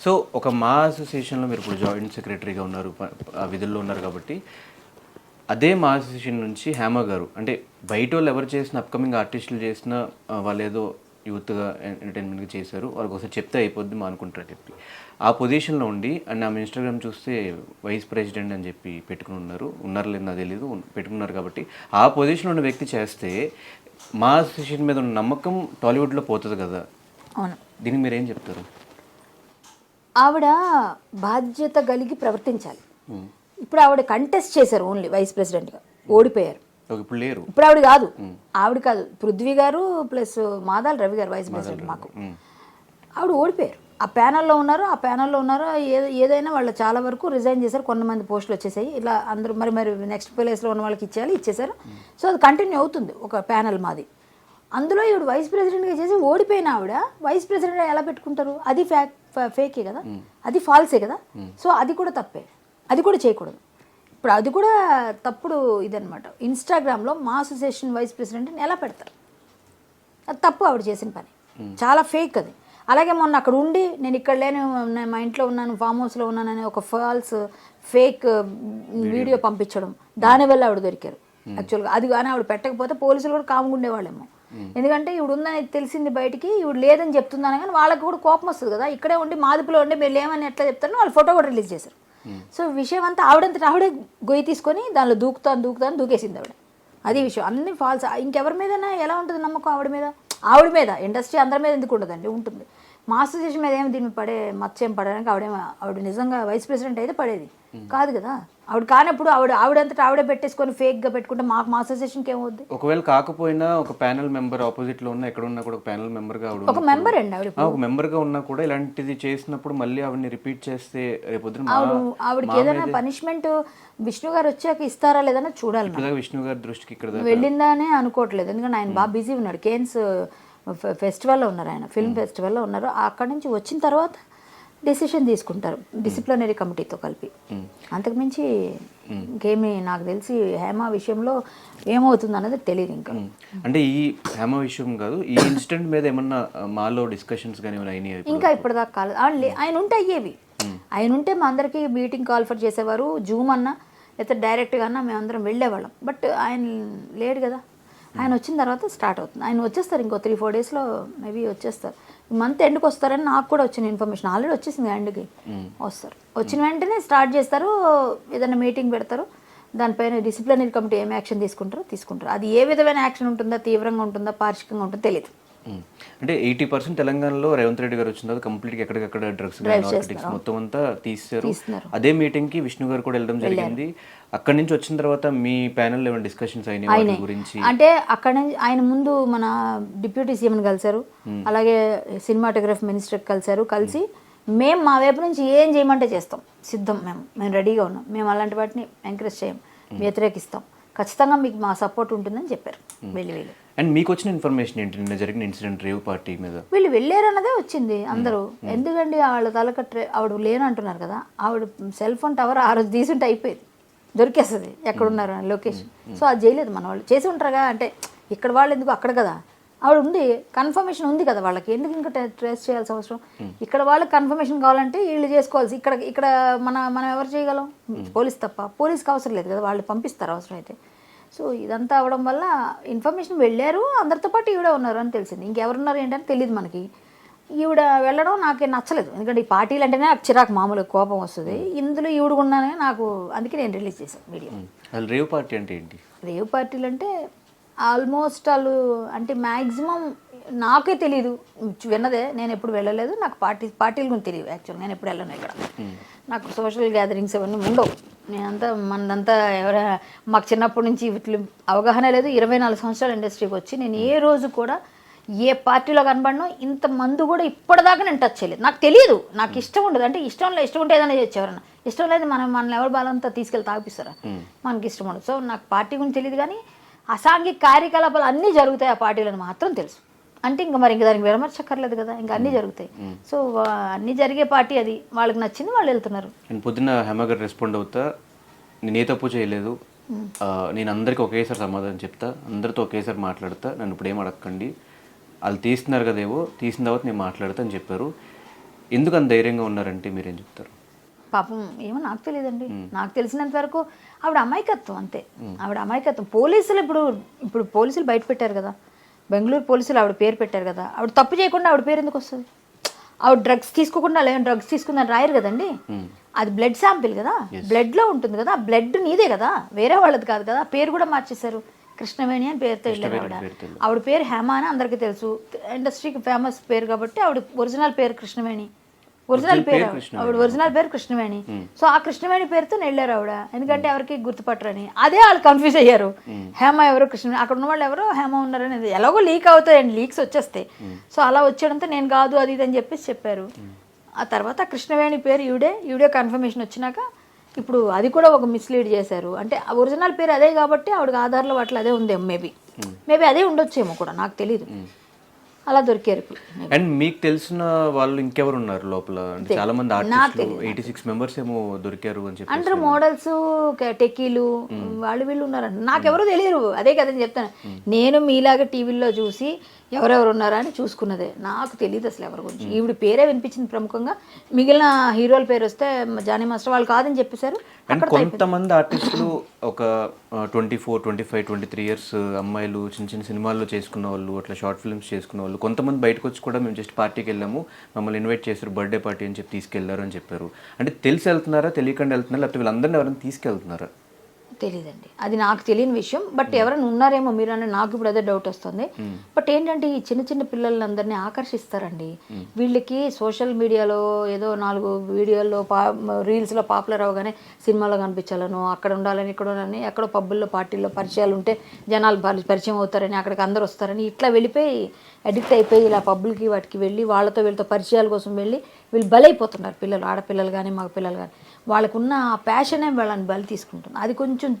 So ఒక మా అసోసియేషన్లో మీరు ఇప్పుడు జాయింట్ సెక్రటరీగా ఉన్నారు విధుల్లో ఉన్నారు కాబట్టి అదే మా అసోసియేషన్ నుంచి హేమ గారు అంటే బయట వాళ్ళు ఎవరు చేసిన అప్కమింగ్ ఆర్టిస్టులు చేసిన వాళ్ళు ఏదో యూత్గా ఎంటర్టైన్మెంట్గా చేశారు వాళ్ళకి ఒకసారి చెప్తే అయిపోద్ది మా అనుకుంటారు చెప్పి. ఆ పొజిషన్లో ఉండి అండ్ ఆమె ఇన్స్టాగ్రామ్ చూస్తే వైస్ ప్రెసిడెంట్ అని చెప్పి పెట్టుకుని ఉన్నారు ఉన్నారు లేదు ఉన్- పెట్టుకున్నారు కాబట్టి ఆ పొజిషన్లో ఉన్న వ్యక్తి చేస్తే మా అసోసియేషన్ మీద ఉన్న నమ్మకం టాలీవుడ్లో పోతుంది కదా. అవును. దీనికి మీరు ఏం చెప్తారు? ఆవిడ బాధ్యత కలిగి ప్రవర్తించాలి. ఇప్పుడు ఆవిడ కంటెస్ట్ చేశారు ఓన్లీ వైస్ ప్రెసిడెంట్గా ఓడిపోయారు. ఇప్పుడు లేరు. ఇప్పుడు ఆవిడ కాదు. ఆవిడ కాదు. పృథ్వీ గారు ప్లస్ మాదాల్ రవి గారు వైస్ ప్రెసిడెంట్ మాకు. ఆవిడ ఓడిపోయారు. ఆ ప్యానల్లో ఉన్నారు ఆ ప్యానల్లో ఉన్నారు ఏ- ఏదైనా వాళ్ళు చాలా వరకు రిజైన్ చేశారు. కొంతమంది పోస్టులు వచ్చేసాయి. ఇలా అందరూ మరి మరి నెక్స్ట్ ప్లేస్లో ఉన్న వాళ్ళకి ఇచ్చేయాలి ఇచ్చేసారు సో అది కంటిన్యూ అవుతుంది ఒక ప్యానల్ మాది. అందులో ఈవిడ వైస్ ప్రెసిడెంట్గా చేసి ఓడిపోయిన ఆవిడ వైస్ ప్రెసిడెంట్ ఎలా పెట్టుకుంటారు? అది ఫ్యాక్ ఫేకే కదా? అది ఫాల్సే కదా? సో అది కూడా తప్పే. అది కూడా చేయకూడదు. ఇప్పుడు అది కూడా తప్పుడు ఇదనమాట ఇన్స్టాగ్రామ్లో మా అసోసియేషన్ వైస్ ప్రెసిడెంట్ని ఎలా పెడతారు? అది తప్పు ఆవిడ చేసిన పని. చాలా ఫేక్ అది. అలాగే మొన్న అక్కడ ఉండి నేను ఇక్కడ లేను మా ఇంట్లో ఉన్నాను ఫామ్ హౌస్లో ఉన్నానని ఒక ఫాల్స్ ఫేక్ వీడియో. పంపించడం. దానివల్ల ఆవిడ దొరికారు. యాక్చువల్గా అది కానీ ఆవిడ పెట్టకపోతే పోలీసులు కూడా కాముగా ఉండేవాళ్ళేమో ఎందుకంటే ఈవిడ ఉందని తెలిసింది బయటికి ఈవిడ లేదని చెప్తున్నాను కానీ వాళ్ళకి కూడా కోపం వస్తుంది కదా. ఇక్కడే ఉండి మాదిపులో ఉండి మీరు లేమని ఎట్లా చెప్తారో వాళ్ళు ఫోటో కూడా రిలీజ్ చేశారు. సో విషయం అంతా ఆవిడంతా ఆవిడే గొయ్యి తీసుకొని దానిలో దూకుతాను దూకుతాను దూకేసింది ఆవిడ. అది విషయం. అన్ని ఫాల్స్ ఇంకెవరి మీదైనా ఎలా ఉంటుంది నమ్మకం ఆవిడ మీద? ఆవిడ మీద. ఇండస్ట్రీ అందరి మీద ఎందుకు ఉండదండి? ఉంటుంది. మాస్టర్ చేసిన మీద ఏమి దీన్ని పడే మత్స్యం పడడానికి ఆవిడేమో ఆవిడ నిజంగా వైస్ ప్రెసిడెంట్ అయితే పడేది. కాదు కదా? ఆవిడ కానప్పుడు ఆవిడ ఆవిడంతటా ఆవిడే పెట్టేసుకొని ఫేక్గా పెట్టుకుంటే మాకు మా అసోసియేషన్కి ఏమవుద్ది? ఒకవేళ కాకపోయినా ఒక ప్యానల్ మెంబర్ ఆపోజిట్లో ఉన్న ఎక్కడ ఉన్నా కూడా ఒక ప్యానల్ మెంబర్గా ఆవిడ ఒక మెంబర్ అండి ఆవిడ ఒక మెంబర్గా ఉన్నా కూడా ఇలాంటిది చేసినప్పుడు మళ్ళీ ఆవిడని రిపీట్ చేస్తే రేపొద్దున ఆవిడ ఆవిడకి ఏదైనా పనిష్మెంట్ విష్ణు గారు వచ్చాక ఇస్తారా లేదన్నా చూడాలి మనం. విష్ణు గారి దృష్టికి ఇక్కడ దాకా- వెళ్ళిందానే అనుకోవట్లేదు. ఎందుకంటే ఆయన బాగా బిజీ ఉన్నాడు. కేన్స్ ఫెస్టివల్లో ఉన్నారు ఆయన. ఫిల్మ్ ఫెస్టివల్లో ఉన్నారు. అక్కడి నుంచి వచ్చిన తర్వాత డెసిషన్ తీసుకుంటారు. డిసిప్లినరీ కమిటీతో కలిపి. అంతకుమించి ఇంకేమీ నాకు తెలిసి హేమ విషయంలో ఏమవుతుంది అన్నది తెలియదు ఇంకా. అంటే ఈ హేమ విషయం కాదు ఈ ఇన్సిడెంట్ మీద ఏమన్నా మాలో డిస్కషన్స్ కానీ అయినాయి ఇంకా ఇప్పటిదాకా కాలేదు. ఆయన ఉంటే అయ్యేవి. ఆయన ఉంటే మా అందరికీ మీటింగ్ కాల్ఫర్ చేసేవారు. జూమ్ అన్నా లేకపోతే డైరెక్ట్గా అన్నా మేమందరం వెళ్ళేవాళ్ళం. బట్ ఆయన లేడు కదా. ఆయన వచ్చిన తర్వాత స్టార్ట్ అవుతుంది. ఆయన వచ్చేస్తారు ఇంకో త్రీ ఫోర్ డేస్లో మేబీ వచ్చేస్తారు. మంత్ ఎండ్కి వస్తారని నాకు కూడా వచ్చిన ఇన్ఫర్మేషన్. ఆల్రెడీ వచ్చేసింది ఎండ్కి. వస్తారు. వచ్చిన వెంటనే స్టార్ట్ చేస్తారు ఏదైనా మీటింగ్ పెడతారు దానిపైన డిసిప్లినరీ కమిటీ ఏం యాక్షన్ తీసుకుంటారో తీసుకుంటారు. అది ఏ విధమైన యాక్షన్ ఉంటుందా తీవ్రంగా ఉంటుందా పార్షికంగా ఉంటుందో తెలియదు. అంటే ఎయిటీ పర్సెంట్ తెలంగాణలో రేవంత్ రెడ్డి గారు వచ్చిన తర్వాత కంప్లీట్ ఎక్కడికక్కడ డ్రగ్స్ నార్కటిక్స్ మొత్తం అంతా తీస్తున్నారు. అదే మీటింగ్కి విష్ణు గారు కూడా వెళ్ళడం జరిగింది. అక్కడి నుంచి వచ్చిన తర్వాత మీ ప్యానెల్ ఏమైనా డిస్కషన్స్ అయినాయి వాటి గురించి? అంటే అక్కడ నుంచి ఆయన ముందు మన డిప్యూటీ సీఎం కలిశారు. అలాగే సినిమాటోగ్రఫీ మినిస్టర్ కలిశారు. కలిసి మేము మా వైపు నుంచి ఏం చేయమంటే చేస్తాం. సిద్ధం మేము. మేము రెడీగా ఉన్నాం. మేము అలాంటి వాటిని ఎంకరేజ్ చేయం. వ్యతిరేకిస్తాం. ఖచ్చితంగా మీకు మా సపోర్ట్ ఉంటుందని చెప్పారు. వెళ్ళి వెళ్ళి అండ్ మీకు వచ్చిన ఇన్ఫర్మేషన్ ఏంటి? నిన్న జరిగిన ఇన్సిడెంట్ రేవ్ పార్టీ మీద. వీళ్ళు వెళ్ళారు అన్నదే వచ్చింది అందరూ. ఎందుకండి వాళ్ళ తలకట్రే ఆవిడ లేనంటున్నారు కదా? ఆవిడ సెల్ ఫోన్ టవర్ ఆ రోజు తీసుంటే అయిపోయేది. దొరికేస్తుంది. ఎక్కడున్నారు లొకేషన్ సో అది చేయలేదు మన వాళ్ళు చేసి ఉంటారుగా? అంటే ఇక్కడ వాళ్ళు ఎందుకు? అక్కడ కదా. ఆవిడ ఉంది. కన్ఫర్మేషన్ ఉంది కదా వాళ్ళకి. ఎందుకు ఇంకా ట్రేస్ చేయాల్సిన అవసరం? ఇక్కడ వాళ్ళకి కన్ఫర్మేషన్ కావాలంటే వీళ్ళు చేసుకోవాల్సి ఇక్కడ ఇక్కడ మన మనం ఎవరు చేయగలం? పోలీస్ తప్ప. పోలీస్కి అవసరం లేదు కదా. వాళ్ళు పంపిస్తారు అవసరం అయితే సో ఇదంతా అవడం వల్ల ఇన్ఫర్మేషన్ వెళ్ళారు అందరితో పాటు ఈవిడ ఉన్నారు అని తెలిసింది. ఇంకెవరున్నారు ఏంటని తెలియదు మనకి. ఈవిడ వెళ్ళడం నాకేం నచ్చలేదు. ఎందుకంటే ఈ పార్టీలు అంటేనే నాకు చిరాకు మామూలు కోపం వస్తుంది. ఇందులో ఈవిడ ఉన్నానే నాకు అందుకే నేను రిలీజ్ చేశాను వీడియో అసలు రేవ్ పార్టీ అంటే ఏంటి? రేవ్ పార్టీలు అంటే ఆల్మోస్ట్ వాళ్ళు అంటే మ్యాక్సిమం నాకే తెలియదు విన్నదే నేను ఎప్పుడు వెళ్ళలేదు. నాకు పార్టీ పార్టీల గురించి తెలియదు యాక్చువల్ నేను ఎప్పుడు వెళ్ళను ఇక్కడ. నాకు సోషల్ గ్యాదరింగ్స్ అవన్నీ ఉండవు. నేనంతా మనదంతా ఎవర మాకు చిన్నప్పటి నుంచి వీటి అవగాహన లేదు. ఇరవై నాలుగు సంవత్సరాల ఇండస్ట్రీకి వచ్చి నేను ఏ రోజు కూడా ఏ పార్టీలో కనబడను ఇంత మందు కూడా ఇప్పటిదాకా నేను టచ్ చేయలేదు. నాకు తెలియదు. నాకు ఇష్టం ఉండదు. అంటే ఇష్టం లేదు ఇష్టం ఉంటే ఏదైనా చేయొచ్చు ఎవరన్నా ఇష్టం లేదు మనం మనల్ని ఎవరు బాలంతా తీసుకెళ్ళి తాగిపిస్తారా? మనకి ఇష్టం ఉండదు. సో నాకు పార్టీ గురించి తెలియదు కానీ అసాంఘిక కార్యకలాపాలు అన్నీ జరుగుతాయి ఆ పార్టీలను మాత్రం తెలుసు. అంటే ఇంకా మరి ఇంకా దానికి విరమర్చక్కర్లేదు కదా ఇంకా అన్నీ జరుగుతాయి. సో అన్నీ జరిగే పార్టీ అది. వాళ్ళకి నచ్చింది వాళ్ళు వెళ్తున్నారు. నేను పొద్దున్న హేమ గారు రెస్పాండ్ అవుతా. నేను ఏ తప్పు చేయలేదు. నేను అందరికీ ఒకేసారి సమాధానం చెప్తా. అందరితో ఒకేసారి మాట్లాడతా. నన్ను ఇప్పుడు ఏం అడగకండి వాళ్ళు తీస్తున్నారు కదేవో తీసిన తర్వాత నేను మాట్లాడతా అని చెప్పారు. ఎందుకు అంత ధైర్యంగా ఉన్నారంటే మీరేం చెప్తారు? పాపం ఏమో నాకు తెలియదండి. నాకు తెలిసినంత వరకు ఆవిడ అమాయకత్వం అంతే. ఆవిడ అమాయకత్వం. పోలీసులు ఇప్పుడు ఇప్పుడు పోలీసులు బయట పెట్టారు కదా. బెంగళూరు పోలీసులు ఆవిడ పేరు పెట్టారు కదా. ఆవిడ తప్పు చేయకుండా ఆవిడ పేరు ఎందుకు వస్తుంది? ఆవిడ డ్రగ్స్ తీసుకోకుండా లేని డ్రగ్స్ తీసుకుందని రాయరు కదండి. అది బ్లడ్ శాంపిల్ కదా. బ్లడ్లో ఉంటుంది కదా. బ్లడ్ నీదే కదా. వేరే వాళ్ళది కాదు కదా. పేరు కూడా మార్చేశారు. కృష్ణవేణి అని పేరుతో వెళ్ళారు ఆవిడ. ఆవిడ పేరు హేమ అని అందరికీ తెలుసు. ఇండస్ట్రీకి ఫేమస్ పేరు కాబట్టి ఆవిడ ఒరిజినల్ పేరు కృష్ణవేణి. ఒరిజినల్ పేరు ఆవిడ. ఒరిజినల్ పేరు కృష్ణవేణి. సో ఆ కృష్ణవేణి పేరుతో వెళ్ళారు ఆవిడ. ఎందుకంటే ఎవరికి గుర్తుపట్టరని. అదే వాళ్ళు కన్ఫ్యూజ్ అయ్యారు. హేమ ఎవరు కృష్ణవేణి? అక్కడ ఉన్న వాళ్ళు ఎవరో? హేమ ఉన్నారని ఎలాగో లీక్ అవుతాయండి లీక్స్ వచ్చేస్తాయి. సో అలా వచ్చేయడంతో నేను కాదు అది ఇది అని చెప్పేసి చెప్పారు. ఆ తర్వాత కృష్ణవేణి పేరు ఈవిడే. ఈవిడే కన్ఫర్మేషన్ వచ్చినాక ఇప్పుడు అది కూడా ఒక మిస్లీడ్ చేశారు. అంటే ఒరిజినల్ పేరు అదే కాబట్టి ఆవిడకి ఆధార్లో వాటిలో అదే ఉందేమో మేబీ మేబీ అదే ఉండొచ్చేమో కూడా నాకు తెలియదు అలా దొరికారు అండ్ మీకు తెలిసిన వాళ్ళు ఇంకెవరు ఉన్నారు లోపల? అంటే చాలా మంది ఆర్టిస్టులు ఎయిటీ సిక్స్ మెంబర్స్ ఏమో దొరికారు అని చెప్పి అంటారు మోడల్స్ టెక్కీలు వాళ్ళు వీళ్ళు ఉన్నారంట. నాకెవరూ తెలియరు. అదే కదని చెప్తాను. నేను మీలాగా టీవీల్లో చూసి ఎవరెవరు ఉన్నారా అని చూసుకున్నదే. నాకు తెలియదు అసలు ఎవరి గురించి. ఈవిడ పేరే వినిపించింది ప్రముఖంగా. మిగిలిన హీరోల పేరు వస్తే జానీ మాస్టర్ వాళ్ళు కాదని చెప్పేశారు. కొంతమంది ఆర్టిస్టులు ఒక twenty four twenty five twenty three years అమ్మాయిలు చిన్న చిన్న సినిమాల్లో చేసుకున్న వాళ్ళు అట్లా షార్ట్ ఫిల్మ్స్ చేసుకున్న వాళ్ళు కొంతమంది బయటకు వచ్చి కూడా మేము జస్ట్ పార్టీకి వెళ్ళాము. మమ్మల్ని ఇన్వైట్ చేశారు బర్త్డే పార్టీ అని చెప్పి తీసుకెళ్ళారు అని చెప్పారు. అంటే తెలిసి వెళ్తున్నారా తెలియకుండా వెళ్తున్నారా లేకపోతే వీళ్ళందరినీ ఎవరైనా తీసుకెళ్తున్నారా? తెలియదండి అది నాకు తెలియని విషయం. బట్ ఎవరైనా ఉన్నారేమో మీరు అని నాకు ఇప్పుడు అదే డౌట్ వస్తుంది. బట్ ఏంటంటే ఈ చిన్న చిన్న పిల్లలందరినీ ఆకర్షిస్తారండి. వీళ్ళకి సోషల్ మీడియాలో ఏదో నాలుగు వీడియోల్లో పా రీల్స్లో పాపులర్ అవగానే సినిమాలో కనిపించాలను అక్కడ ఉండాలని ఇక్కడ ఉండాలని ఎక్కడో పబ్బుల్లో పార్టీల్లో పరిచయాలు ఉంటే జనాలు పరి- పరిచయం అవుతారని అక్కడికి అందరు వస్తారని ఇట్లా వెళ్ళిపోయి అడిక్ట్ అయిపోయి ఇలా పబ్బులకి వాటికి వెళ్ళి వాళ్ళతో వీళ్ళతో పరిచయాల కోసం వెళ్ళి వీళ్ళు బలైపోతున్నారు పిల్లలు ఆడపిల్లలు కానీ మగ పిల్లలు కానీ వాళ్ళకున్న ఆ ప్యాషనే వాళ్ళని బలి తీసుకుంటుంది. అది కొంచెం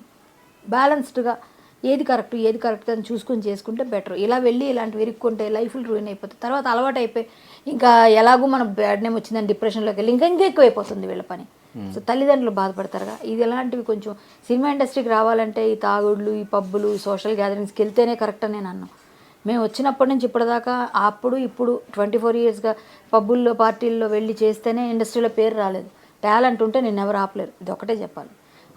బ్యాలెన్స్డ్గా ఏది కరెక్ట్ ఏది కరెక్ట్ అని చూసుకొని చేసుకుంటే బెటర్ ఇలా వెళ్ళి ఇలాంటివి ఇరుక్కుంటే లైఫ్లు రూయిన్ అయిపోతాయి. తర్వాత అలవాటు అయిపోయి ఇంకా ఎలాగో మన బ్యాడ్ నేమ్ వచ్చిందని డిప్రెషన్లోకి వెళ్ళి ఇంకా ఇంకా ఎక్కువ అయిపోతుంది వీళ్ళ పని. సో తల్లిదండ్రులు బాధపడతారుగా. ఇది ఎలాంటివి కొంచెం సినిమా ఇండస్ట్రీకి రావాలంటే ఈ తాగుళ్ళు ఈ పబ్బులు ఈ సోషల్ గ్యాదరింగ్స్కి వెళ్తేనే కరెక్ట్ అని నేను అన్నాను మేము వచ్చినప్పటి నుంచి ఇప్పటిదాకా అప్పుడు ఇప్పుడు ట్వంటీ ఫోర్ ఇయర్స్గా పబ్బుల్లో పార్టీల్లో వెళ్ళి చేస్తేనే ఇండస్ట్రీలో పేరు రాలేదు. టాలెంట్ ఉంటే నేను ఎవరు ఆపలేరు. ఇది ఒకటే చెప్పాలి.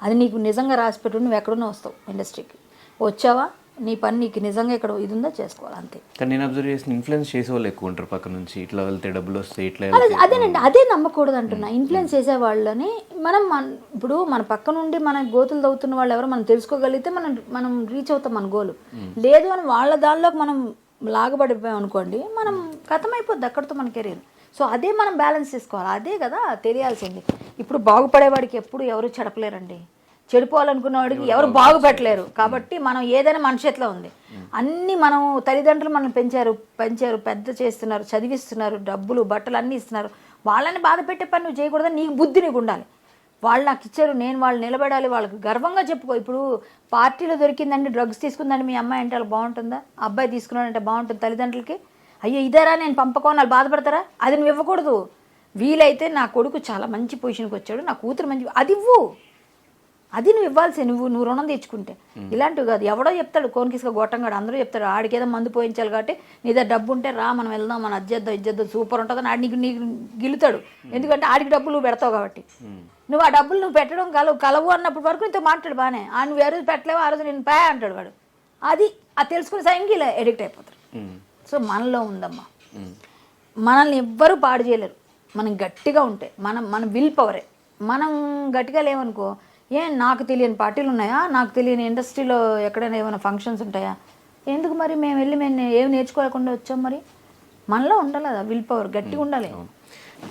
అది నీకు నిజంగా రాసిపెట్టు నువ్వు ఎక్కడున్నా వస్తావు ఇండస్ట్రీకి. వచ్చావా? నీ పని నీకు నిజంగా ఇక్కడ ఇది ఉందో చేసుకోవాలి అంతే. కానీ నేను అబ్జర్వ్ చేసిన ఇన్ఫ్లుయెన్స్ చేసే వాళ్ళు ఎక్కువ ఉంటారు పక్క నుంచి. ఇట్లా వెళ్తే డబ్బులు వస్తాయి ఇట్లా అదేనండి అదే నమ్మకూడదు అంటున్నా ఇన్ఫ్లుయెన్స్ చేసే వాళ్ళని మనం మన ఇప్పుడు మన పక్క నుండి మన గోతులు తవ్వుతున్న వాళ్ళు ఎవరో మనం తెలుసుకోగలిగితే మనం మనం రీచ్ అవుతాం మన గోలు లేదు అని వాళ్ళ దానిలోకి మనం లాగబడిపోయాం అనుకోండి మనం అయిపోద్ది అక్కడితో మన కెరీర్ సో అదే మనం బ్యాలెన్స్ చేసుకోవాలి. అదే కదా తెలియాల్సింది. ఇప్పుడు బాగుపడేవాడికి ఎప్పుడు ఎవరు చెడపలేరండి? చెడిపోవాలనుకున్న వాడికి ఎవరు బాగుపెట్టలేరు కాబట్టి మనం ఏదైనా మన చేతిలో ఉంది. అన్ని మనం తల్లిదండ్రులు మనం పెంచారు పెంచారు పెద్ద చేస్తున్నారు చదివిస్తున్నారు డబ్బులు బట్టలు అన్నీ ఇస్తున్నారు. వాళ్ళని బాధ పెట్టే పని నువ్వు చేయకూడదని నీకు బుద్ధి నీకు ఉండాలి. వాళ్ళు నాకు ఇచ్చారు నేను వాళ్ళు నిలబడాలి వాళ్ళకి గర్వంగా చెప్పుకో. ఇప్పుడు పార్టీలో దొరికిందండి డ్రగ్స్ తీసుకుందండి మీ అమ్మాయి అంటే వాళ్ళు బాగుంటుందా? అబ్బాయి తీసుకున్నాడంటే బాగుంటుంది తల్లిదండ్రులకి? అయ్యో ఇదారా నేను పంపకో వాళ్ళు బాధపడతారా? అది నువ్వు ఇవ్వకూడదు. వీలైతే నా కొడుకు చాలా మంచి పొజిషన్కి వచ్చాడు నా కూతురు మంచి అది ఇవ్వు. అది నువ్వు ఇవ్వాల్సి నువ్వు నువ్వు రుణం తెచ్చుకుంటే. ఇలాంటివి కాదు. ఎవడో చెప్తాడు కోనికిసుక గొట్టంగాడు అందరూ చెప్తాడు ఆడికి ఏదో మందు పోయించాలి కాబట్టి నీ దగ్గర డబ్బు ఉంటే రా మనం వెళ్దాం మన అజ్జేద్దాం ఇజ్జేద్దాం సూపర్ ఉంటుంది అని ఆడి నీకు నీకు గిలుతాడు ఎందుకంటే ఆడికి డబ్బులు నువ్వు పెడతావు కాబట్టి. నువ్వు ఆ డబ్బులు నువ్వు పెట్టడం కలవు కలవు అన్నప్పటి వరకు నీతో మాట్లాడు బాగానే ఆ నువ్వు ఏ రోజు పెట్టలేవు ఆ రోజు నేను పే అంటాడు వాడు. అది అది తెలుసుకునే సైన్కి ఇలా ఎడిక్ట్ అయిపోతారు సో మనలో ఉందమ్మా. మనల్ని ఎవ్వరూ పాడు చేయలేరు. మనం గట్టిగా ఉంటే మనం మన విల్ పవరే. మనం గట్టిగా లేవనుకో ఏం నాకు తెలియని పార్టీలు ఉన్నాయా? నాకు తెలియని ఇండస్ట్రీలో ఎక్కడైనా ఏమైనా ఫంక్షన్స్ ఉంటాయా? ఎందుకు మరి మేము వెళ్ళి మేము ఏం నేర్చుకోలేకుండా వచ్చాం మరి? మనలో ఉండాలి కదా విల్ పవర్ గట్టిగా ఉండాలి.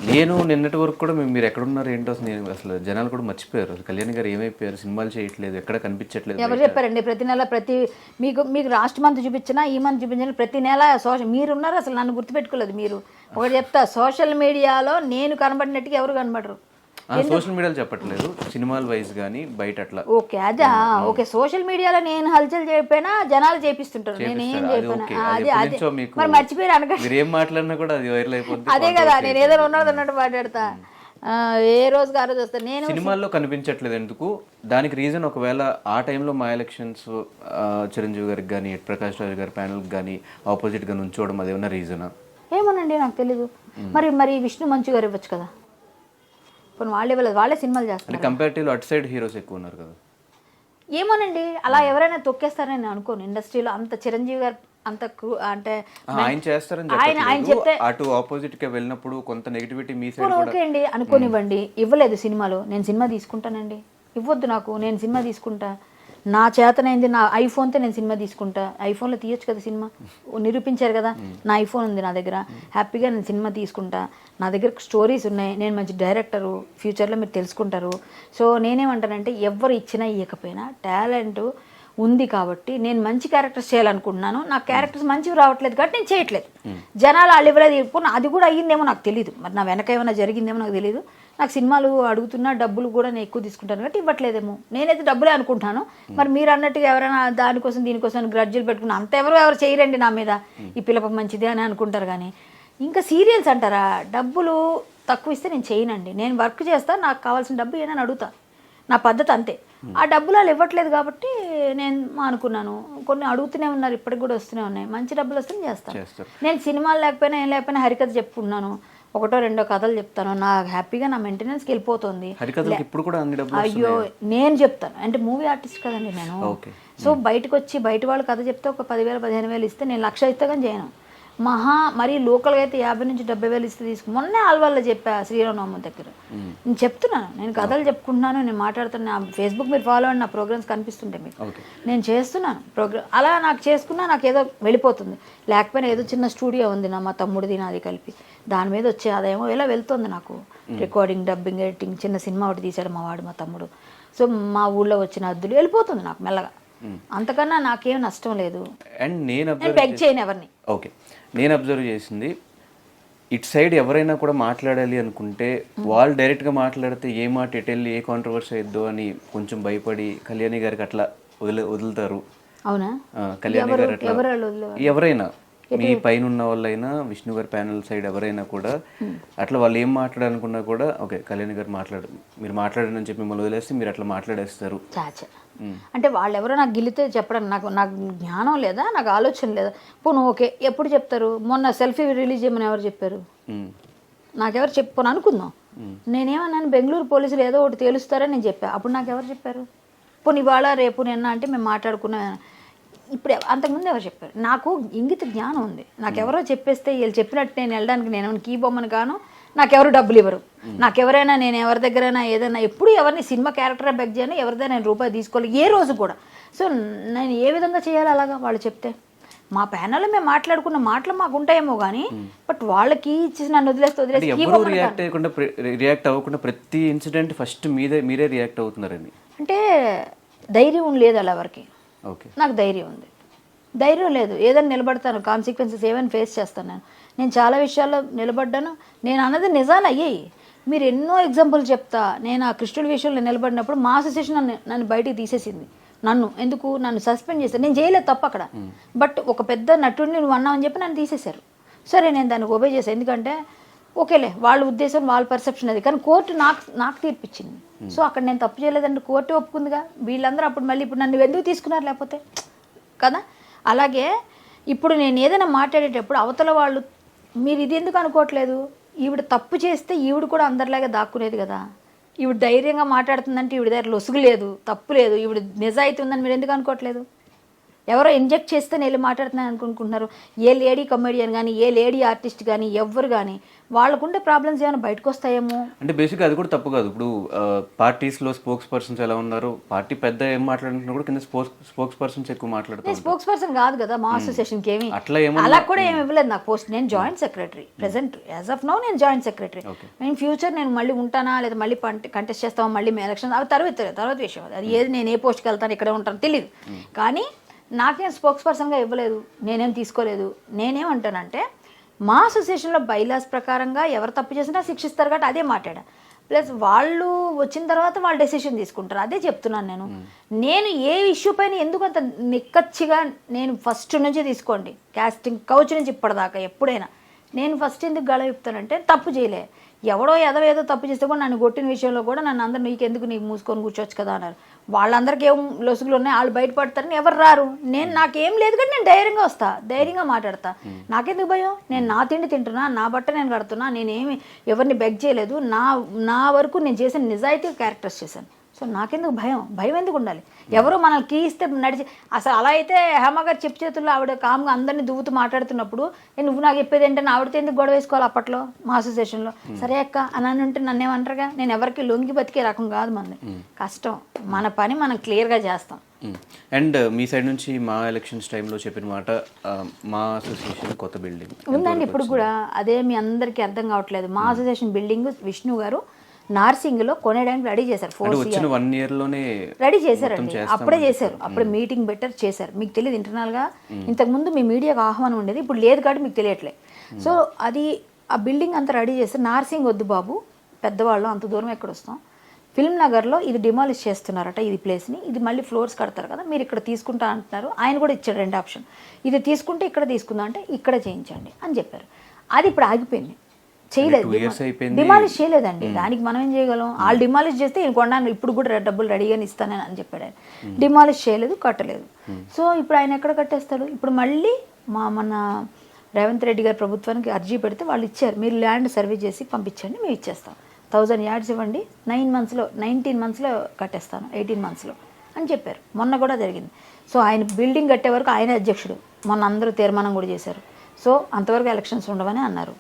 నేను నిన్నటి వరకు కూడా మీరు ఎక్కడ ఉన్నారు ఏంటో నేను అసలు జనాలు కూడా మర్చిపోయారు. అసలు కళ్యాణ్ గారు ఏమైపోయారు? సినిమాలు చేయట్లేదు ఎక్కడ కనిపించట్లేదు ఎవరు చెప్పారండి? ప్రతి నెల ప్రతి మీకు మీకు లాస్ట్ మంత్ చూపించినా ఈ మంత్ చూపించినా ప్రతి నెల సోషల్ మీరు ఉన్నారు అసలు నన్ను గుర్తుపెట్టుకోలేదు మీరు. ఒకటి చెప్తా సోషల్ మీడియాలో నేను కనబడినట్టుగా ఎవరు కనబడరు? సోషల్ మీడియాలో చెప్పట్లేదు. సినిమాల వైజ్ కానీ బయట అట్లా ఓకే అదా ఓకే సోషల్ మీడియాలో నేను హల్చల్ చేయకపోయినా జనాలు చేపిస్తుంటారు. నేను ఏం మీకు మరి మర్చిపోయారు అనకండి. మీరు ఏం మాట్లాడినా కూడా అది వైరల్ అయిపోద్ది. అదే కదా నేను ఏదో ఉన్నది ఉన్నట్టు మాట్లాడతా. ఏ రోజుకి ఆ రోజు నేను సినిమాల్లో కనిపించట్లేదు ఎందుకు? దానికి రీజన్ ఒకవేళ ఆ టైంలో మా ఎలక్షన్స్ చిరంజీవి గారికి కానీ ప్రకాష్ రాజు గారి ప్యానల్కి కానీ ఆపోజిట్గా నుంచోవడం అదేమన్నా రీజనా ఏమోనండి నాకు తెలీదు. మరి మరి విష్ణు మంచు గారు ఇవ్వచ్చు కదా? ఇప్పుడు వాళ్ళు ఇవ్వలేదు వాళ్ళే సినిమాలు చేస్తారు కంపారిటివ్లో అటు సైడ్ హీరోస్ ఎక్కువ ఉన్నారు కదా. ఏమోనండి అలా ఎవరైనా తొక్కేస్తారని నేను అనుకోను. ఇండస్ట్రీలో అంత చిరంజీవి గారు అంత అంటే ఆయన చేస్తారని ఆయన ఆయన చెప్తే అటు ఆపోజిట్గా వెళ్ళినప్పుడు కొంత నెగిటివిటీ మీ సైడ్ పోనీ ఓకే అండి అనుకోనివ్వండి. ఇవ్వలేదు సినిమాలో. నేను సినిమా తీసుకుంటానండి. ఇవ్వద్దు నాకు. నేను సినిమా తీసుకుంటా. నా చేతనైంది నా ఐఫోన్తో నేను సినిమా తీసుకుంటా. ఐఫోన్లో తీయొచ్చు కదా సినిమా. నిరూపించారు కదా నా ఐఫోన్ ఉంది నా దగ్గర. హ్యాపీగా నేను సినిమా తీసుకుంటా. నా దగ్గర స్టోరీస్ ఉన్నాయి. నేను మంచి డైరెక్టరు ఫ్యూచర్లో మీరు తెలుసుకుంటారు. సో నేనేమంటానంటే ఎవరు ఇచ్చినా ఇవ్వకపోయినా టాలెంట్ ఉంది కాబట్టి నేను మంచి క్యారెక్టర్స్ చేయాలనుకుంటున్నాను. నా క్యారెక్టర్స్ మంచివి రావట్లేదు కాబట్టి నేను చేయట్లేదు. జనాలు వాళ్ళు ఇవ్వలేదు అది కూడా అయ్యిందేమో నాకు తెలియదు మరి నా వెనక ఏమైనా జరిగిందేమో నాకు తెలియదు నాకు సినిమాలు అడుగుతున్నా డబ్బులు కూడా నేను ఎక్కువ తీసుకుంటాను కాబట్టి ఇవ్వట్లేదేమో. నేనైతే డబ్బులే అనుకుంటాను. మరి మీరు అన్నట్టుగా ఎవరైనా దానికోసం దీనికోసం గ్రడ్జులు పెట్టుకుని అంత ఎవరు ఎవరు చేయరండి నా మీద. ఈ పిల్లప మంచిది అని అనుకుంటారు కానీ. ఇంకా సీరియల్స్ అంటారా? డబ్బులు తక్కువ ఇస్తే నేను చేయనండి. నేను వర్క్ చేస్తాను నాకు కావాల్సిన డబ్బు ఏమైనా అడుగుతా. నా పద్ధతి అంతే. ఆ డబ్బులు వాళ్ళు ఇవ్వట్లేదు కాబట్టి నేను అనుకున్నాను. కొన్ని అడుగుతూనే ఉన్నారు ఇప్పటికి కూడా వస్తూనే ఉన్నాయి. మంచి డబ్బులు వస్తే చేస్తాను నేను సినిమాలు లేకపోయినా ఏం లేకపోయినా హరికథ చెప్పుకున్నాను ఒకటో రెండో కథలు చెప్తాను. నా హ్యాపీగా నా మెయింటెనెన్స్కి వెళ్ళిపోతుంది. ఇప్పుడు కూడా అయ్యో నేను చెప్తాను. అంటే మూవీ ఆర్టిస్ట్ కదండి నేను. సో బయటకు వచ్చి బయట వాళ్ళు కథ చెప్తే ఒక పదివేలు పదిహేను వేలు ఇస్తే నేను లక్ష ఇస్తే కానీ చేయను. మహా మరి లోకల్గా అయితే యాభై నుంచి డెబ్బై వేలు ఇస్తే తీసుకు. మొన్నే ఆల్వాళ్ళలో చెప్పా శ్రీరామనవమి దగ్గర. నేను చెప్తున్నాను నేను కథలు చెప్పుకుంటున్నాను నేను మాట్లాడుతున్నా. ఫేస్బుక్ మీరు ఫాలో అండి నా ప్రోగ్రామ్స్ కనిపిస్తుంటాయి మీకు. నేను చేస్తున్నాను ప్రోగ్రామ్ అలా నాకు చేసుకున్నా నాకు ఏదో వెళ్ళిపోతుంది. లేకపోయినా ఏదో చిన్న స్టూడియో ఉంది నా మా తమ్ముడిది నాది కలిపి. దాని మీద వచ్చే ఆదాయం ఇలా వెళ్తుంది నాకు. రికార్డింగ్ డబ్బింగ్ ఎడిటింగ్ చిన్న సినిమా ఒకటి తీశాడు మా వాడు మా తమ్ముడు. సో మా ఊళ్ళో వచ్చిన అద్దులు వెళ్ళిపోతుంది నాకు మెల్లగా. అంతకన్నా నాకేం నష్టం లేదు. అండ్ నేను బెగ్ చేయను ఎవరిని. ఓకే. నేను అబ్జర్వ్ చేసింది ఇటు సైడ్ ఎవరైనా కూడా మాట్లాడాలి అనుకుంటే వాళ్ళు డైరెక్ట్గా మాట్లాడితే ఏ మాట ఎటు వెళ్ళి ఏ కాంట్రవర్సీ అయిద్దో అని కొంచెం భయపడి కళ్యాణి గారికి అట్లా వదిలే వదులుతారు. అవునా? కళ్యాణి గారు అట్లా? ఎవరైనా మీ పైన ఉన్న వాళ్ళైనా విష్ణు గారి ప్యానల్ సైడ్ ఎవరైనా కూడా అట్లా వాళ్ళు ఏం మాట్లాడాలనుకున్నా కూడా ఓకే కళ్యాణి గారు మాట్లాడు మీరు మాట్లాడని చెప్పి మిమ్మల్ని వదిలేస్తే మీరు అట్లా మాట్లాడేస్తారు. అంటే వాళ్ళు ఎవరో నాకు గిల్లితే చెప్పడం నాకు నాకు జ్ఞానం లేదా? నాకు ఆలోచన లేదా? పోను ఓకే ఎప్పుడు చెప్తారు? మొన్న సెల్ఫీ రిలీజ్ చేయమని ఎవరు చెప్పారు? నాకెవరు చెప్పను అనుకుందాం. నేనేమన్నాను బెంగళూరు పోలీసులు ఏదో ఒకటి తేలుస్తారని నేను చెప్పా. అప్పుడు నాకు ఎవరు చెప్పారు? పోనీ ఇవాళ రేపు నిన్న అంటే మేము మాట్లాడుకున్నా. ఇప్పుడు అంతకుముందు ఎవరు చెప్పారు? నాకు ఇంగిత జ్ఞానం ఉంది. నాకెవరో చెప్పేస్తే వీళ్ళు చెప్పినట్టు నేను వెళ్ళడానికి నేను కీ బొమ్మను గాను నాకెవరు డబ్బులు ఇవ్వరు. నాకెవరైనా నేను ఎవరి దగ్గరైనా ఏదైనా ఎప్పుడు ఎవరిని సినిమా క్యారెక్టర్ బెగ్ చేయను ఎవరిదైనా నేను రూపాయి తీసుకోవాలి ఏ రోజు కూడా. సో నేను ఏ విధంగా చేయాలి అలాగా వాళ్ళు చెప్తే? మా ప్యానల్లో మేము మాట్లాడుకున్న మాటలు మాకు ఉంటాయేమో కానీ బట్ వాళ్ళకి ఇచ్చేసి నన్ను వదిలేస్తే వదిలేసి రియాక్ట్ అయ్యకుండా రియాక్ట్ అవ్వకుండా ప్రతి ఇన్సిడెంట్ ఫస్ట్ మీదే మీరే రియాక్ట్ అవుతున్నారని అంటే ధైర్యం లేదు అలా ఎవరికి. ఓకే. నాకు ధైర్యం ఉంది. ధైర్యం లేదు. ఏదైనా నిలబడతాను కాన్సిక్వెన్సెస్ ఏమైనా ఫేస్ చేస్తాను నేను. నేను చాలా విషయాల్లో నిలబడ్డాను. నేను అన్నది నిజాలు అయ్యాయి. మీరు ఎన్నో ఎగ్జాంపుల్ చెప్తా నేను ఆ కృష్ణుడి విషయంలో నిలబడినప్పుడు మా అసోసియేషన్ నన్ను నన్ను బయటికి తీసేసింది. నన్ను ఎందుకు? నన్ను సస్పెండ్ చేశారు. నేను చేయలేదు తప్ప అక్కడ. బట్ ఒక పెద్ద నటుడిని నువ్వు అన్నావని చెప్పి నన్ను తీసేశారు. సరే నేను దాన్ని ఒబే చేశాను ఎందుకంటే ఓకేలే వాళ్ళ ఉద్దేశం వాళ్ళ పర్సెప్షన్ అది. కానీ కోర్టు నాకు నాకు తీర్పిచ్చింది. సో అక్కడ నేను తప్పు చేయలేదంటే కోర్టు ఒప్పుకుందిగా? వీళ్ళందరూ అప్పుడు మళ్ళీ ఇప్పుడు నన్ను ఎందుకు తీసుకున్నారు లేకపోతే? కదా? అలాగే ఇప్పుడు నేను ఏదైనా మాట్లాడేటప్పుడు అవతల వాళ్ళు మీరు ఇది ఎందుకు అనుకోవట్లేదు? ఈవిడ తప్పు చేస్తే ఈవిడ కూడా అందరిలాగా దాక్కునేది కదా. ఈవిడ ధైర్యంగా మాట్లాడుతుందంటే ఈవిడ దగ్గర లొసుగు లేదు తప్పు లేదు ఈవిడ నిజాయితీ ఉందని మీరు ఎందుకు అనుకోవట్లేదు? ఎవరో ఇంజెక్ట్ చేస్తే నేను వెళ్ళి మాట్లాడుతున్నాను అనుకుంటున్నారు. ఏ లేడీ కమెడియన్ కానీ ఏ లేడీ ఆర్టిస్ట్ కానీ ఎవ్వరు కానీ వాళ్ళకుండే ప్రాబ్లమ్స్ ఏమైనా బయటకు వస్తాయేమో అంటే బేసిక్గా అది కూడా తప్పు కాదు. ఇప్పుడు పార్టీస్లో స్పోక్స్ పర్సన్స్ ఎలా ఉన్నారు? పార్టీ పెద్ద ఏం మాట్లాడుతున్నా కూడా కింద స్పోక్స్ స్పోక్స్ పర్సన్స్ ఎక్కువ మాట్లాడుతారు స్పోక్స్ పర్సన్ కాదు కదా మా అసోసియేషన్కి ఏమి. అట్లా ఏమన్నా అలా కూడా ఏమి ఇవ్వలేదు నాకు పోస్ట్. నేను joint secretary present. As of now నేను జాయింట్ సెక్రటరీ. నేను ఫ్యూచర్ నేను మళ్ళీ ఉంటానా లేదా మళ్ళీ కంటెస్ట్ చేస్తామా మళ్ళీ ఎలక్షన్ అవి తర్వాత తర్వాత విషయం. అది. అది ఏది నేను ఏ పోస్ట్కి వెళ్తాను ఇక్కడే ఉంటాను తెలియదు కానీ నాకేం స్పోక్స్ పర్సన్గా ఇవ్వలేదు నేనేం తీసుకోలేదు. నేనేమంటానంటే మా అసోసియేషన్లో బైలాస్ ప్రకారంగా ఎవరు తప్పు చేసినా శిక్షిస్తారు కాబట్టి అదే మాట్లాడా. ప్లస్ వాళ్ళు వచ్చిన తర్వాత వాళ్ళు డెసిషన్ తీసుకుంటారు. అదే చెప్తున్నాను నేను. నేను ఏ ఇష్యూ పైన ఎందుకు అంత నిక్కచ్చిగా నేను ఫస్ట్ నుంచి తీసుకోండి. కాస్టింగ్ కౌచ్ నుంచి ఇప్పటిదాకా ఎప్పుడైనా. నేను ఫస్ట్ ఎందుకు గళ చెప్తానంటే తప్పు చేయలే. ఎవడో ఏదో ఏదో తప్పు చేస్తే కూడా నన్ను కొట్టిన విషయంలో కూడా నన్ను అందరు నీకెందుకు నీకు మూసుకొని కూర్చోవచ్చు కదా అన్నారు. వాళ్ళందరికీ ఏం లొసుగులు ఉన్నాయి వాళ్ళు బయటపడతారని ఎవరు రారు. నేను నాకేం లేదు కానీ నేను ధైర్యంగా వస్తా ధైర్యంగా మాట్లాడతా. నాకెందుకు భయం? నేను నా తిండి తింటున్నా నా బట్ట నేను కడుతున్నా నేనేమి ఎవరిని బెగ్ చేయలేదు. నా నా వరకు నేను చేసిన నిజాయితీ క్యారెక్టర్స్ చేశాను. సో నాకెందుకు భయం? భయం ఎందుకు ఉండాలి? ఎవరు మనల్ని కీ ఇస్తే నడిచి అసలు అలా అయితే హేమ గారు చెప్పు చేతుల్లో ఆవిడ కామ్గా అందరినీ దువ్వుతూ మాట్లాడుతున్నప్పుడు "ఏ, నువ్వు నాకు చెప్పేది ఏంటంటే ఆవిడతో ఎందుకు గొడవ వేసుకోవాలి అప్పట్లో? మా అసోసియేషన్లో సరే అక్క అని అని ఉంటే నన్ను ఏమంటారుగా? నేను ఎవరికి లొంగి బతికే రకం కాదు మంది కష్టం. మన పని మనం క్లియర్గా చేస్తాం. అండ్ మీ సైడ్ నుంచి మా ఎలక్షన్స్ టైంలో చెప్పిన మాట ఆ, మా అసోసియేషన్ కొత్త బిల్డింగ్ ఉందండి ఇప్పుడు కూడా. అదే మీ అందరికీ అర్థం కావట్లేదు. మా అసోసియేషన్ బిల్డింగ్ విష్ణు గారు నార్సింగ్లో కొనేయడానికి రెడీ చేశారు ఫోర్ వచ్చిన వన్ ఇయర్లోనే రెడీ చేశారండి. అప్పుడే చేశారు. అప్పుడే మీటింగ్ బెటర్ చేశారు. మీకు తెలియదు ఇంటర్నల్గా. ఇంతకుముందు మీ మీడియాకు ఆహ్వానం ఉండేది. ఇప్పుడు లేదు కాబట్టి మీకు తెలియట్లే. సో అది ఆ బిల్డింగ్ అంతా రెడీ చేస్తే నార్సింగ్ వద్దు బాబు. పెద్దవాళ్ళు అంత దూరం ఎక్కడ వస్తాం? ఫిల్మ్ నగర్లో ఇది డిమాలిష్ చేస్తున్నారట ఇది ప్లేస్ని. ఇది మళ్ళీ ఫ్లోర్స్ కడతారు కదా. మీరు ఇక్కడ తీసుకుంటా అంటున్నారు. ఆయన కూడా ఇచ్చాడు రెండు ఆప్షన్. ఇది తీసుకుంటే ఇక్కడ తీసుకుందాం అంటే ఇక్కడ చేయించండి అని చెప్పారు. అది ఇప్పుడు ఆగిపోయింది. చేయలేదు. డిమాలిష్ చేయలేదండి. దానికి మనం ఏం చేయగలం? వాళ్ళు డిమాలిష్ చేస్తే ఈయన కొన్నాను ఇప్పుడు కూడా డబ్బులు రెడీగానే ఇస్తానని అని చెప్పాడు. ఆయన డిమాలిష్ చేయలేదు కట్టలేదు. సో ఇప్పుడు ఆయన ఎక్కడ కట్టేస్తాడు? ఇప్పుడు మళ్ళీ మా మన రేవంత్ రెడ్డి గారి ప్రభుత్వానికి అర్జీ పెడితే వాళ్ళు ఇచ్చారు. మీరు ల్యాండ్ సర్వే చేసి పంపించండి మేము ఇచ్చేస్తాం. థౌజండ్ యార్డ్స్ ఇవ్వండి నైన్ మంత్స్లో నైన్టీన్ మంత్స్లో కట్టేస్తాను ఎయిటీన్ మంత్స్లో అని చెప్పారు. మొన్న కూడా జరిగింది. సో ఆయన బిల్డింగ్ కట్టే వరకు ఆయన అధ్యక్షుడు. మొన్న అందరూ తీర్మానం కూడా చేశారు. సో అంతవరకు ఎలక్షన్స్ ఉండవని అన్నారు.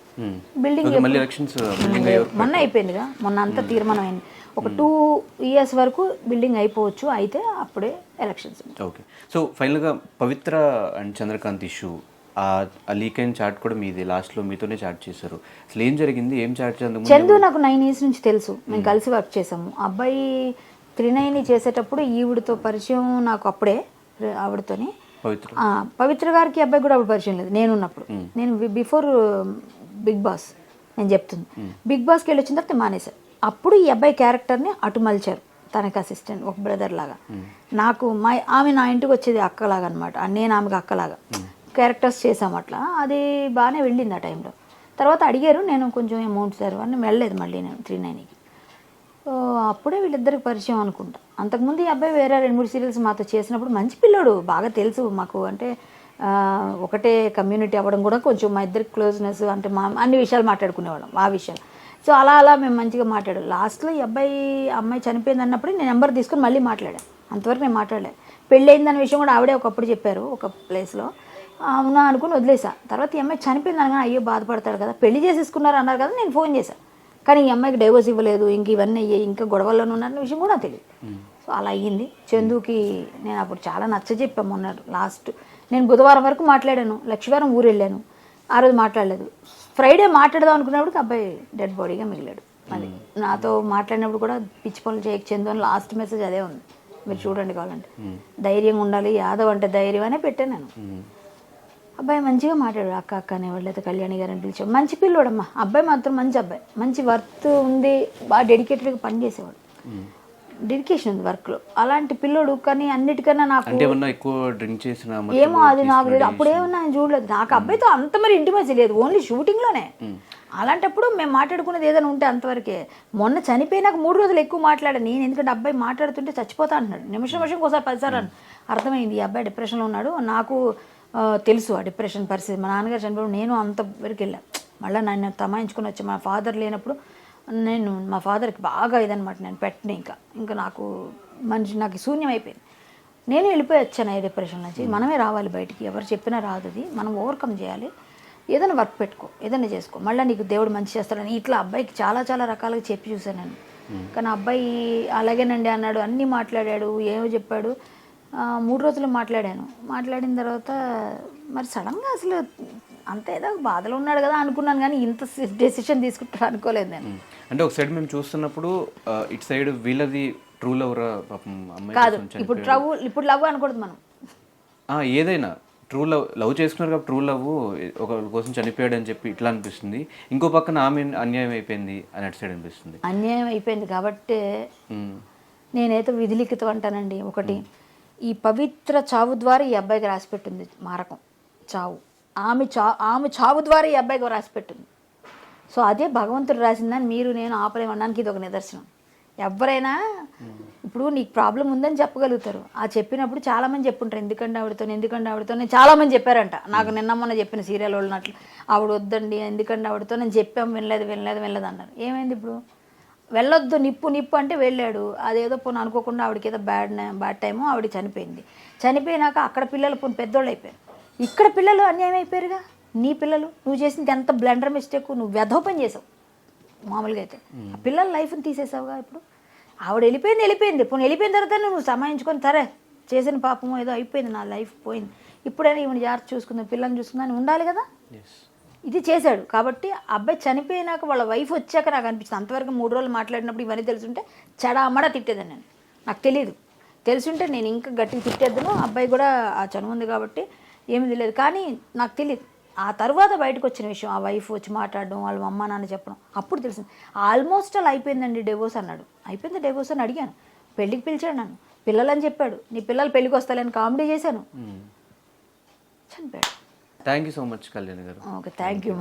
బిల్డింగ్ బిల్డింగ్ అయ్యే మొన్న అయిపోయిందిగా. మొన్న అంతా తీర్మానం అయింది ఒక టూ ఇయర్స్ వరకు బిల్డింగ్ అయిపోవచ్చు అయితే అప్పుడే ఎలక్షన్స్ ఓకే సో ఫైనల్గా పవిత్ర అండ్ చంద్రకాంత్ ఇష్యూ ఆ లీక్ అయిన చాట్ కూడా మీది. లాస్ట్లో మీతోనే చాట్ చేశారు. అసలు ఏం జరిగింది? ఏం చాట్ చేందుకు చందు నాకు నైన్ ఇయర్స్ నుంచి తెలుసు. మేము కలిసి వర్క్ చేసాము అబ్బాయి త్రినయని చేసేటప్పుడు ఈవిడతో పరిచయం నాకు అప్పుడే ఆవిడతోని. పవిత్ర గారికి అబ్బాయి కూడా అప్పుడు పరిచయం లేదు. నేను ఉన్నప్పుడు నేను బిఫోర్ బిగ్ బాస్ నేను చెప్తుంది. బిగ్ బాస్కి వెళ్ళి వచ్చిన తర్వాత మానేశారు అప్పుడు ఈ అబ్బాయి క్యారెక్టర్ని అటు మలిచారు. తనకి అసిస్టెంట్ ఒక బ్రదర్ లాగా. నాకు మా ఆమె నా ఇంటికి వచ్చేది అక్కలాగా అనమాట నేను ఆమెకు అక్కలాగా. క్యారెక్టర్స్ చేసాం అట్లా. అది బాగానే వెళ్ళింది ఆ టైంలో. తర్వాత అడిగారు నేను కొంచెం అమౌంట్ సార్ అని వెళ్ళలేదు మళ్ళీ నేను త్రీ నైన్కి. అప్పుడే వీళ్ళిద్దరికి పరిచయం అనుకుంటా. అంతకుముందు ఈ అబ్బాయి వేరే రెండు మూడు సీరియల్స్ మాతో చేసినప్పుడు మంచి పిల్లోడు బాగా తెలుసు మాకు. అంటే ఒకటే కమ్యూనిటీ అవ్వడం కూడా కొంచెం మా ఇద్దరికి క్లోజ్నెస్ అంటే మా అన్ని విషయాలు మాట్లాడుకునేవాళ్ళం ఆ విషయాలు. సో అలా అలా మేము మంచిగా మాట్లాడాం. లాస్ట్లో ఈ అబ్బాయి అమ్మాయి చనిపోయింది అన్నప్పుడు నేను నెంబర్ తీసుకుని మళ్ళీ మాట్లాడాను. అంతవరకు నేను మాట్లాడలేదు పెళ్ళి అయిందనే విషయం కూడా ఆవిడే ఒకప్పుడు చెప్పారు ఒక ప్లేస్లో. అవునా అనుకుని వదిలేసా. తర్వాత ఈ అమ్మాయి చనిపోయింది అనగా అయ్యో బాధపడతాడు కదా పెళ్ళి చేసేసుకున్నారు అన్నారు కదా నేను ఫోన్ చేశాను కానీ ఈ అమ్మాయికి డైవర్స్ ఇవ్వలేదు ఇంక ఇవన్నీ అయ్యాయి ఇంకా గొడవల్లోనే ఉన్నారన్న విషయం కూడా తెలియదు. సో అలా అయ్యింది. చందుకి నేను అప్పుడు చాలా నచ్చ చెప్పాము మొన్న లాస్ట్ నేను బుధవారం వరకు మాట్లాడాను. లక్ష్మీవారం ఊరు వెళ్ళాను. ఆ రోజు మాట్లాడలేదు. ఫ్రైడే మాట్లాడదాం అనుకున్నప్పుడు అబ్బాయి డెడ్ బాడీగా మిగిలాడు. అది నాతో మాట్లాడినప్పుడు కూడా పిచ్చి పనులు చేయక చందు అని లాస్ట్ మెసేజ్ అదే ఉంది. మీరు చూడండి కావాలంటే. ధైర్యంగా ఉండాలి యాదవ్ అంటే ధైర్యం అనే పెట్టాను నేను. అబ్బాయి మంచిగా మాట్లాడు అక్క అక్క అనేవాళ్ళు లేదా కళ్యాణి గారిని పిలిచాడు మంచి పిల్లోడమ్మా. అబ్బాయి మాత్రం మంచి అబ్బాయి. మంచి వర్త్ ఉంది బాగా డెడికేటెడ్గా పని చేసేవాడు. డెడికేషన్ ఉంది వర్క్లో అలాంటి పిల్లోడు కానీ అన్నిటికన్నా నాకు ఎక్కువ డ్రింక్ చేసిన ఏమో అది నాకు తెలియదు. అప్పుడు ఏమన్నా నేను చూడలేదు. నాకు అబ్బాయితో అంత మరి ఇంటిమేసి లేదు. ఓన్లీ షూటింగ్లోనే అలాంటప్పుడు మేము మాట్లాడుకునేది ఏదైనా ఉంటే అంతవరకే. మొన్న చనిపోయినాక మూడు రోజులు ఎక్కువ మాట్లాడాను. నేను ఎందుకంటే అబ్బాయి మాట్లాడుతుంటే చచ్చిపోతా అంటున్నాడు. నిమిషం నిమిషం ఒకసారి పదిసార్లు. అర్థమైంది. ఈ అబ్బాయి డిప్రెషన్లో ఉన్నాడు. నాకు తెలుసు ఆ డిప్రెషన్ పరిస్థితి. మా నాన్నగారు చనిపోయినప్పుడు నేను అంత వరకు వెళ్ళా. మళ్ళీ నన్ను తమాయించుకుని వచ్చి మా ఫాదర్ లేనప్పుడు నేను మా ఫాదర్కి బాగా ఇదనమాట నేను పెట్టిన ఇంకా. ఇంకా నాకు మనిషి నాకు శూన్యం అయిపోయింది. నేను వెళ్ళిపోయి వచ్చాను ఈ డిప్రెషన్ నుంచి. మనమే రావాలి బయటికి. ఎవరు చెప్పినా రాదు అది. మనం ఓవర్కమ్ చేయాలి. ఏదైనా వర్క్ పెట్టుకో. ఏదైనా చేసుకో. మళ్ళీ నీకు దేవుడు మంచి చేస్తాడని ఇట్లా అబ్బాయికి చాలా చాలా రకాలుగా చెప్పి చూశాను నేను. కానీ అబ్బాయి అలాగేనండి అన్నాడు. అన్నీ మాట్లాడాడు. ఏమో చెప్పాడు. మూడు రోజులు మాట్లాడాను. మాట్లాడిన తర్వాత మరి సడన్గా అసలు అంత ఏదో బాధలో ఉన్నాడు కదా అనుకున్నాను కానీ ఇంత డెసిషన్ తీసుకుంటాడు అనుకోలేదు నేను. అంటే ఒక సైడ్ మేము చూస్తున్నప్పుడు ఇటు సైడ్ వీళ్ళది ట్రూ లవర్ అమ్మాయి కాదు ఇప్పుడు. లవ్ ఇప్పుడు లవ్ అనకూడదు మనం. ఆ, ఏదైనా ట్రూ లవ్ లవ్ చేసుకున్నారు కాబట్టి ట్రూ లవ్ ఒకరి కోసం చనిపోయాడు అని చెప్పి ఇట్లా అనిపిస్తుంది. ఇంకో పక్కన ఆమె అన్యాయం అయిపోయింది అని అటు సైడ్ అనిపిస్తుంది. అన్యాయం అయిపోయింది కాబట్టి నేనైతే విధిలిఖితం అంటానండి. ఒకటి ఈ పవిత్ర చావు ద్వారా ఈ అబ్బాయికి రాసిపెట్టింది మారకం. చావు. ఆమె చా ఆమె చావు ద్వారా ఈ అబ్బాయికి రాసిపెట్టింది. సో అదే భగవంతుడు రాసిందని మీరు నేను ఆపలేమనడానికి ఇది ఒక నిదర్శనం. ఎవరైనా ఇప్పుడు నీకు ప్రాబ్లం ఉందని చెప్పగలుగుతారు. ఆ చెప్పినప్పుడు చాలామంది చెప్పుంటారు ఎందుకంటే ఆవిడతో ఎందుకంటే ఆవిడతో నేను చాలామంది చెప్పారంట. నాకు నిన్న మొన్న చెప్పిన సీరియల్ వాళ్ళనట్లు ఆవిడ వద్దండి ఎందుకంటే ఆవిడతో నేను చెప్పాం వినలేదు వినలేదు వినలేదు అన్నారు. ఏమైంది ఇప్పుడు? వెళ్ళొద్దు నిప్పు నిప్పు అంటే వెళ్ళాడు. అదేదో పోను అనుకోకుండా ఆవిడకి ఏదో బ్యాడ్ బ్యాడ్ టైము ఆవిడ చనిపోయింది. చనిపోయినాక అక్కడ పిల్లలు పోను పెద్దోళ్ళు అయిపోయారు. ఇక్కడ పిల్లలు అన్యాయం అయిపోయారుగా? నీ పిల్లలు? నువ్వు చేసింది ఎంత బ్లండర్ మిస్టేక్ నువ్వు వ్యధోపం చేసావు. మామూలుగా అయితే. ఆ పిల్లల లైఫ్ని తీసేసావుగా ఇప్పుడు? ఆవిడ వెళ్ళిపోయింది వెళ్ళిపోయింది. పోనీ వెళ్ళిపోయిన తర్వాత నువ్వు సమాయించుకొని సరే చేసిన పాపం ఏదో అయిపోయింది నా లైఫ్ పోయింది. ఇప్పుడైనా ఈవిడ జాగ్రత్త చూసుకుందాం పిల్లల్ని చూసుకుందాం ఉండాలి కదా? ఇది చేశాడు. కాబట్టి అబ్బాయి చనిపోయినాక వాళ్ళ వైఫ్ వచ్చాక నాకు అనిపిస్తుంది. అంతవరకు మూడు రోజులు మాట్లాడినప్పుడు ఇవన్నీ తెలుసుంటే చెడామడ తిట్టేదాన్ని నేను. నాకు తెలియదు తెలుసుంటే నేను ఇంకా గట్టిగా తిట్టేద్దును. అబ్బాయి కూడా ఆ చనువు ఉంది కాబట్టి ఏమీ తెలియదు. కానీ నాకు తెలియదు ఆ తర్వాత బయటకు వచ్చిన విషయం ఆ వైఫ్ వచ్చి మాట్లాడడం వాళ్ళ అమ్మ నాన్న చెప్పడం అప్పుడు తెలిసింది. ఆల్మోస్ట్ అలా అయిపోయిందండి డివోర్స్ అన్నాడు. అయిపోయింది డివోర్స్ అని అడిగాను. పెళ్ళికి పిలిచాడు నన్ను. పిల్లలని చెప్పాడు. నీ పిల్లలు పెళ్ళికి వస్తాలని కామెడీ చేశాను. చనిపోయాడు. Thank you so much Kalyan గారు. Okay thank you.